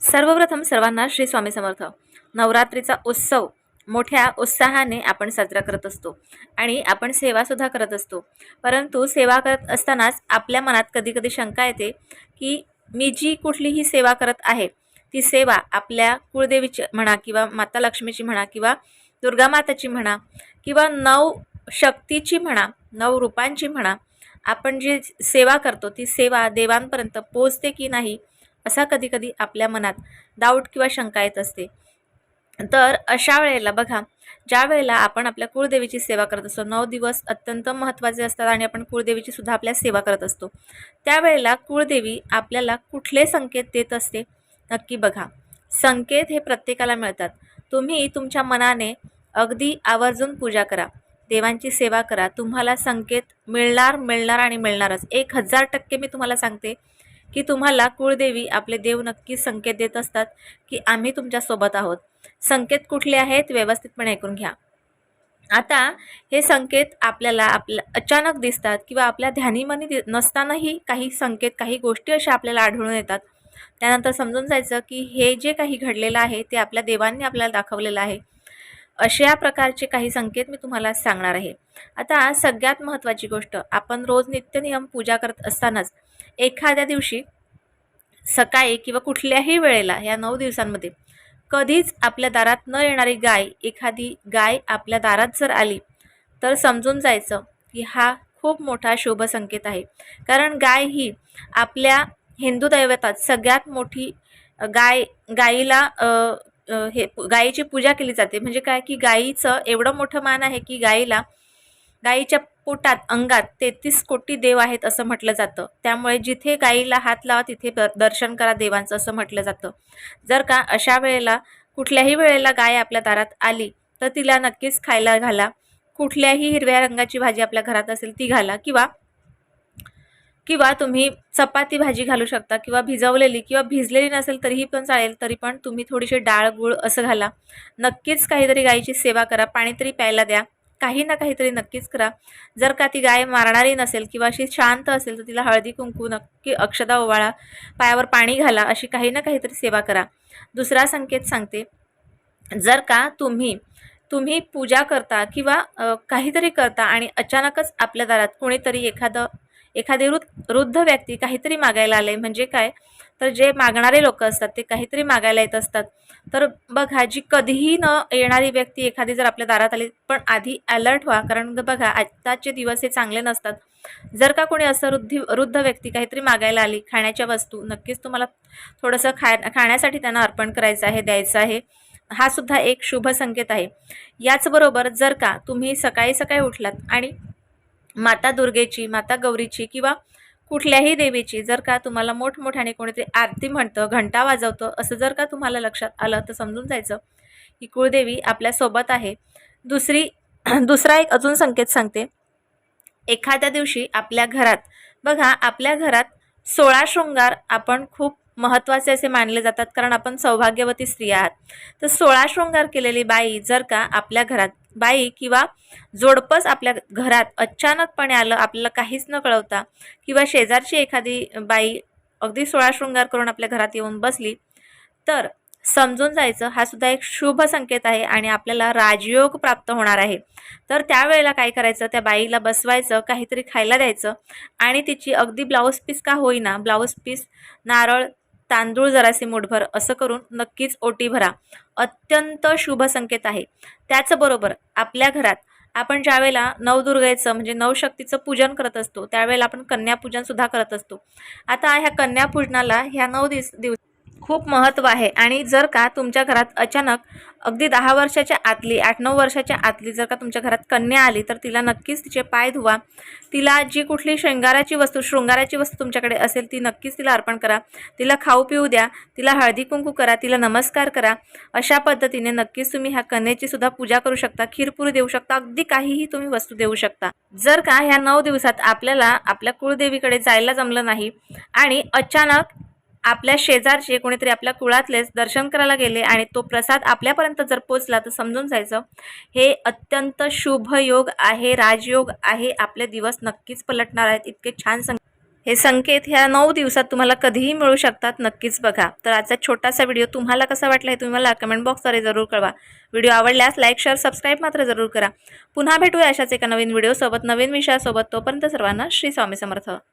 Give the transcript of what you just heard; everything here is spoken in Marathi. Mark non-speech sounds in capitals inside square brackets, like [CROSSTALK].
सर्वप्रथम सर्वांना श्री स्वामी समर्थ. नवरात्रीचा उत्सव मोठ्या उत्साहाने आपण साजरा करत असतो आणि आपण सेवासुद्धा करत असतो. परंतु सेवा करत असतानाच आपल्या मनात कधी कधी शंका येते की मी जी कुठलीही सेवा करत आहे ती सेवा आपल्या कुळदेवीची म्हणा किंवा माता लक्ष्मीची म्हणा किंवा दुर्गामाताची म्हणा किंवा नऊ शक्तीची म्हणा नऊ रूपांची म्हणा आपण जी सेवा करतो ती सेवा देवांपर्यंत पोचते की नाही असा कधी कधी आपल्या मनात डाऊट किंवा शंका येत असते. तर अशा वेळेला बघा ज्या वेळेला आपण आपल्या कुळदेवीची सेवा करत असतो नऊ दिवस अत्यंत महत्त्वाचे असतात आणि आपण कुळदेवीची सुद्धा आपल्या सेवा करत असतो त्यावेळेला कुळदेवी आपल्याला कुठले संकेत देत असते? नक्की बघा. संकेत हे प्रत्येकाला मिळतात. तुम्ही तुमच्या मनाने अगदी आवर्जून पूजा करा. देवांची सेवा करा. तुम्हाला संकेत मिळणार मिळणार आणि मिळणारच. एक हजार टक्के मी तुम्हाला सांगते की तुम्हाला कुळदेवी आपले देव नक्कीच संकेत देत असतात की आम्ही तुमच्यासोबत आहोत. संकेत कुठले आहेत व्यवस्थितपणे ऐकून घ्या. आता हे संकेत आपल्याला आपल्या अचानक दिसतात किंवा आपल्या ध्यानीमनी दि नसतानाही काही संकेत काही गोष्टी अशा आपल्याला आढळून येतात. त्यानंतर समजून जायचं की हे जे काही घडलेलं आहे ते आपल्या देवांनी आपल्याला दाखवलेलं आहे. अशा प्रकारचे काही संकेत मी तुम्हाला सांगणार आहे. आता सगळ्यात महत्त्वाची गोष्ट आपण रोज नित्यनियम पूजा करत असतानाच एखाद्या दिवशी सकाळी किंवा कुठल्याही वेळेला या नऊ दिवसांमध्ये कधीच आपल्या दारात न येणारी गाय एखादी गाय आपल्या दारात जर आली तर समजून जायचं की हा खूप मोठा शुभ संकेत आहे. कारण गाय ही आपल्या हिंदू दैवतात सगळ्यात मोठी गाय गाईला हे गायीची पूजा केली जाते. म्हणजे काय? की गायीचं एवढं मोठं मान आहे की गायीला गायीच्या पोटात अंगात तेहतीस कोटी देव आहेत असं म्हटलं जातं. त्यामुळे जिथे गाईला हात लावा तिथे दर्शन करा देवांचं असं म्हटलं जातं. जर का अशा वेळेला कुठल्याही वेळेला गाय आपल्या दारात आली तर तिला नक्कीच खायला घाला. कुठल्याही हिरव्या रंगाची भाजी आपल्या घरात असेल ती घाला. किंवा किंवा तुम्ही चपाती भाजी घालू शकता किंवा भिजवलेली किंवा भिजलेली नसेल तरीही पण चालेल तरी पण तुम्ही थोडीशी डाळ गुळ असं घाला. नक्कीच काहीतरी गायीची सेवा करा पाणी तरी प्यायला द्या. काही ना काहीतरी नक्कीच करा. जर का ती गाय मारणारी नसेल किंवा अशी शांत असेल तर तिला हळदी कुंकू नक्की अक्षदा ओवाळा पायावर पाणी घाला अशी काही ना काहीतरी सेवा करा. दुसरा संकेत सांगते जर का तुम्ही तुम्ही पूजा करता किंवा काहीतरी करता आणि अचानकच आपल्या दारात कोणीतरी एखादं एखादी वृद्ध वृद्ध व्यक्ती काहीतरी मागायला आले म्हणजे काय? तर जे मागणारे लोक असतात ते काहीतरी मागायला येत असतात. तर बघा जी कधीही न येणारी व्यक्ती एखादी जर आपल्या दारात आली पण आधी अलर्ट व्हा. कारण बघा आत्ताचे दिवस हे चांगले नसतात. जर का कोणी असं वृद्धी वृद्ध व्यक्ती काहीतरी मागायला आली खाण्याच्या वस्तू नक्कीच तुम्हाला थोडंसं खाय खाण्यासाठी त्यांना अर्पण करायचं आहे द्यायचं आहे. हा सुद्धा एक शुभ संकेत आहे. याचबरोबर जर का तुम्ही सकाळी सकाळी उठलात आणि माता दुर्गेची माता गौरीची किंवा कुठल्याही देवीची जर का तुम्हाला मोठमोठ्याने कोणीतरी आरती म्हणतं घंटा वाजवतं असं जर का तुम्हाला लक्षात आलं तर समजून जायचं की कुळदेवी आपल्यासोबत आहे. दुसरी [CLEARS THROAT] दुसरा एक अजून संकेत सांगते. एखाद्या दिवशी आपल्या घरात बघा आपल्या घरात सोळा शृंगार आपण खूप महत्त्वाचे असे मानले जातात कारण आपण सौभाग्यवती स्त्रिया आहात. तर सोळा शृंगार केलेली बाई जर का आपल्या घरात बाई किंवा जोडपंच आपल्या घरात अचानकपणे आलं आपल्याला काहीच न कळवता किंवा शेजारची एखादी बाई अगदी सोळा शृंगार करून आपल्या घरात येऊन बसली तर समजून जायचं हा सुद्धा एक शुभ संकेत आहे आणि आपल्याला राजयोग प्राप्त होणार आहे. तर त्यावेळेला काय करायचं? त्या बाईला बसवायचं काहीतरी खायला द्यायचं आणि तिची अगदी ब्लाऊज पीस का होईना ब्लाऊज पीस नारळ तांदूळ जरासे मुठभर असं करून नक्कीच ओटी भरा. अत्यंत शुभ संकेत आहे. त्याचबरोबर आपल्या घरात आपण ज्यावेळेला नवदुर्गेचं म्हणजे नवशक्तीचं पूजन करत असतो त्यावेळेला आपण कन्यापूजन सुद्धा करत असतो. आता ह्या कन्यापूजनाला ह्या नऊ दिवस दिवस खूप महत्त्व आहे. आणि जर का तुमच्या घरात अचानक अगदी दहा वर्षाच्या आतली आठ नऊ वर्षाच्या आतली जर का तुमच्या घरात कन्या आली तर तिला नक्कीच तिचे पाय धुवा. तिला जी कुठली शृंगाराची वस्तू शृंगाराची वस्तू तुमच्याकडे असेल ती नक्कीच तिला अर्पण करा. तिला खाऊ पिऊ द्या. तिला हळदी कुंकू करा. तिला नमस्कार करा. अशा पद्धतीने नक्कीच तुम्ही ह्या कन्याची सुद्धा पूजा करू शकता. खीरपुरी देऊ शकता. अगदी काहीही तुम्ही वस्तू देऊ शकता. जर का ह्या नऊ दिवसात आपल्याला आपल्या कुळदेवीकडे जायला जमलं नाही आणि अचानक आपल्या शेजारचे कोणीतरी आपल्या कुळातलेच दर्शन करायला गेले आणि तो प्रसाद आपल्यापर्यंत जर पोचला तर समजून जायचं. हे अत्यंत शुभ योग आहे राजयोग आहे. आपले दिवस नक्कीच पलटणार आहेत. इतके छान संक हे संकेत ह्या नऊ दिवसात तुम्हाला कधीही मिळू शकतात. नक्कीच बघा. तर आजचा छोटासा व्हिडिओ तुम्हाला कसा वाटला हे तुम्ही मला कमेंट बॉक्सद्वारे जरूर कळवा. व्हिडिओ आवडल्यास लाईक शेअर सबस्क्राईब मात्र जरूर करा. पुन्हा भेटूया अशाच एका नवीन व्हिडिओसोबत नवीन विषयासोबत. तोपर्यंत सर्वांना श्री स्वामी समर्थ.